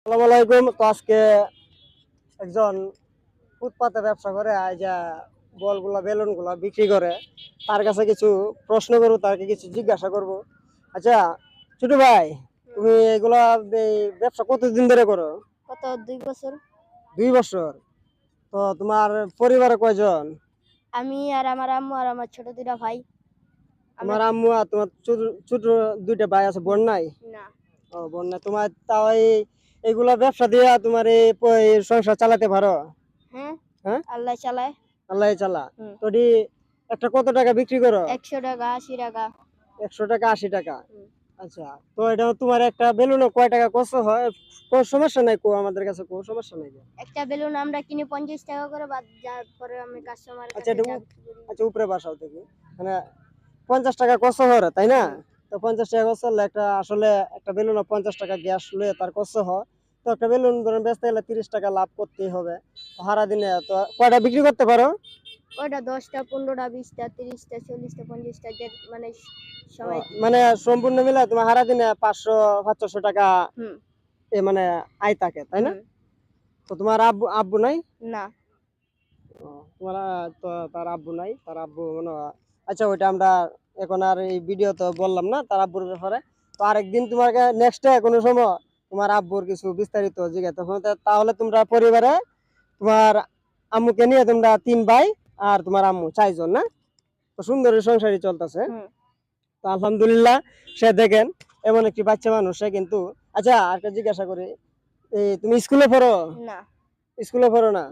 আসসালামু আলাইকুম। তো আজকে একজন ফুটপাতে ব্যবসা করে যে বলগুলা বেলুনগুলা বিক্রি করে তার কাছে কিছু প্রশ্ন করব তাকে কিছু জিজ্ঞাসা করব। আচ্ছা ছোট ভাই তুমি এগুলা ব্যবসা কতদিন ধরে করো? কত দুই বছর। দুই বছর। তো তোমার পরিবারে কয়জন? আমি আর আমার আম্মু আর আমার ছোট দুটা ভাই। আমার আম্মু আর তোমার ছোট- ছোট দুইটা ভাই আছে বোন নাই না। ও বোন নাই তোমার তাও এই এগুলা ব্যবসা দিয়ে তোমার এই সংসার চালাতে পারো? হ্যাঁ। হ্যাঁ? আল্লাহ চালায়। আল্লাহ চালা। তো একটা কত টাকা বিক্রি করো? একশো টাকা আশি টাকা। একশো টাকা আশি টাকা। আচ্ছা তো এটা তোমার একটা বেলুনে কয় টাকা কষ্ট হয়? কোনো সমস্যা নাই কো আমাদের কাছে কোনো সমস্যা নাই একটা বেলুন আমরা কিনি পঞ্চাশ টাকা করে বাদ যার পরে আমি কাস্টমার আচ্ছা, এটা আচ্ছা উপরে বাসাও থেকে মানে পঞ্চাশ টাকা কষ্ট হয় তাই না? তো পঞ্চাশ টাকা কষ্ট হলে একটা আসলে একটা বেলুন পঞ্চাশ টাকা গ্যাস লয়ে তার কষ্ট হয়। তো একটা বেলুন ধরেন বেচতে গেলে তিরিশ টাকা লাভ করতেই হবে। দিনে তো কয়টা বিক্রি করতে পারো? ওইটা দশটা পনেরোটা বিশটা তিরিশটা চল্লিশটা পঞ্চাশটা মানে মানে সম্পূর্ণ মিলে তোমার দিনে পাঁচশো পাঁচশো টাকা এ মানে আয় থাকে তাই না? তো তোমার আব্বু আব্বু নাই? না। তোমার তো তার আব্বু নাই তার আব্বু মনে আচ্ছা ওইটা আমরা এখন আর এই ভিডিও তো বললাম না তার আব্বুর ব্যাপারে। তো আরেকদিন তোমাকে নেক্সট কোনো সময় তোমার আব্বুর কিছু বিস্তারিত জিজ্ঞাসা তাহলে তোমরা পরিবারে তোমার আম্মুকে নিয়ে তোমরা তিন ভাই আর তোমার আম্মু চারজন না? তো সুন্দর সংসারই চলতেছে। তো আলহামদুলিল্লাহ সে দেখেন এমন একটি বাচ্চা মানুষ সে কিন্তু আচ্ছা আর একটা জিজ্ঞাসা করি তুমি স্কুলে পড়ো? না। স্কুলে পড়ো না?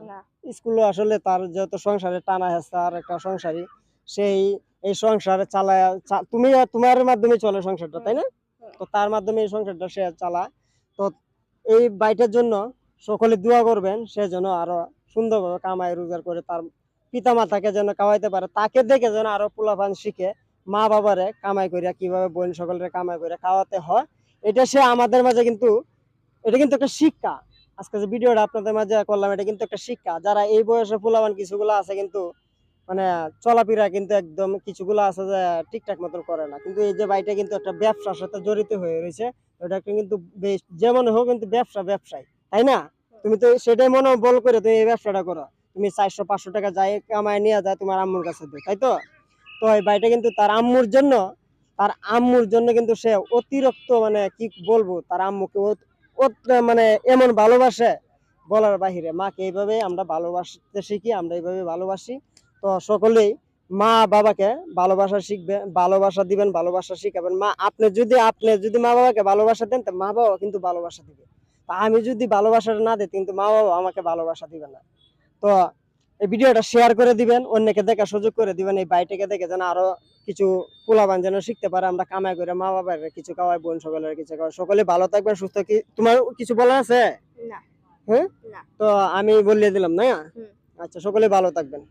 স্কুলে আসলে তার যত সংসারে টানা হেসা আর একটা সংসারী সেই এই সংসার চালায় তুমি তোমার মাধ্যমে চলে সংসারটা তাই না? তো তার মাধ্যমে এই সংসারটা সে চালায়। তো এই বাইটের জন্য সকলে দোয়া করবেন, সে যেন আরও সুন্দরভাবে কামাই রোজগার করে তার পিতা মাতাকে যেন কামাইতে পারে, তাকে দেখে যেন আরও পোলাপান শিখে মা বাবারে কামাই করিয়া কীভাবে বোন সকলের কামাই করে খাওয়াতে হয়। এটা সে আমাদের মাঝে কিন্তু, এটা কিন্তু একটা শিক্ষা। আজকে যে ভিডিওটা আপনাদের মাঝে করলাম, এটা কিন্তু একটা শিক্ষা। যারা এই বয়সে পোলাবান কিছুগুলো আছে কিন্তু মানে চলাফেরা কিন্তু একদম কিছুগুলো আছে যে ঠিকঠাক মতন করে না। কিন্তু এই যে বাড়িটা কিন্তু একটা ব্যবসার সাথে জড়িত হয়ে রয়েছে, ওটা কিন্তু বেশ যেমন হোক কিন্তু ব্যবসা ব্যবসায়, তাই না? তুমি তো সেটাই মনে বল করে তুমি এই ব্যবসাটা করো। তুমি চারশো, পাঁচশো টাকা যাই কামায় নিয়ে যায় তোমার আম্মুর কাছে দিও তাই তো? তো এই বাড়িটা কিন্তু তার আম্মুর জন্য, তার আম্মুর জন্য কিন্তু সে অতিরিক্ত মানে কি বলব, তার আম্মুকে মানে এমন ভালোবাসে বলার বাহিরে। মাকে এইভাবে আমরা ভালোবাসতে শিখি, আমরা এইভাবে ভালোবাসি। তো সকলেই মা বাবাকে ভালোবাসা শিখবে ভালোবাসা দিবেন ভালোবাসা শিখাবেন। মা আপনি যদি আপনি যদি মা বাবাকে ভালোবাসা দেন তো মা বাবা কিন্তু ভালোবাসা দিবে। তা আমি যদি ভালোবাসাটা না দিই কিন্তু মা বাবা আমাকে ভালোবাসা দিবে না। তো এই ভিডিওটা শেয়ার করে দিবেন অন্যকে দেখা সুযোগ করে দিবেন এই বাইটাকে দেখে যেন আরও কিছু পোলাবান যেন শিখতে পারে। আমরা কামাই করে মা বাবার কিছু খাওয়াই বোন সকলের কিছু খাওয়াই। সকলে ভালো থাকবেন সুস্থ কি তোমার কিছু বলার আছে? হ্যাঁ? তো আমি বলিয়ে দিলাম না? আচ্ছা সকলে ভালো থাকবেন।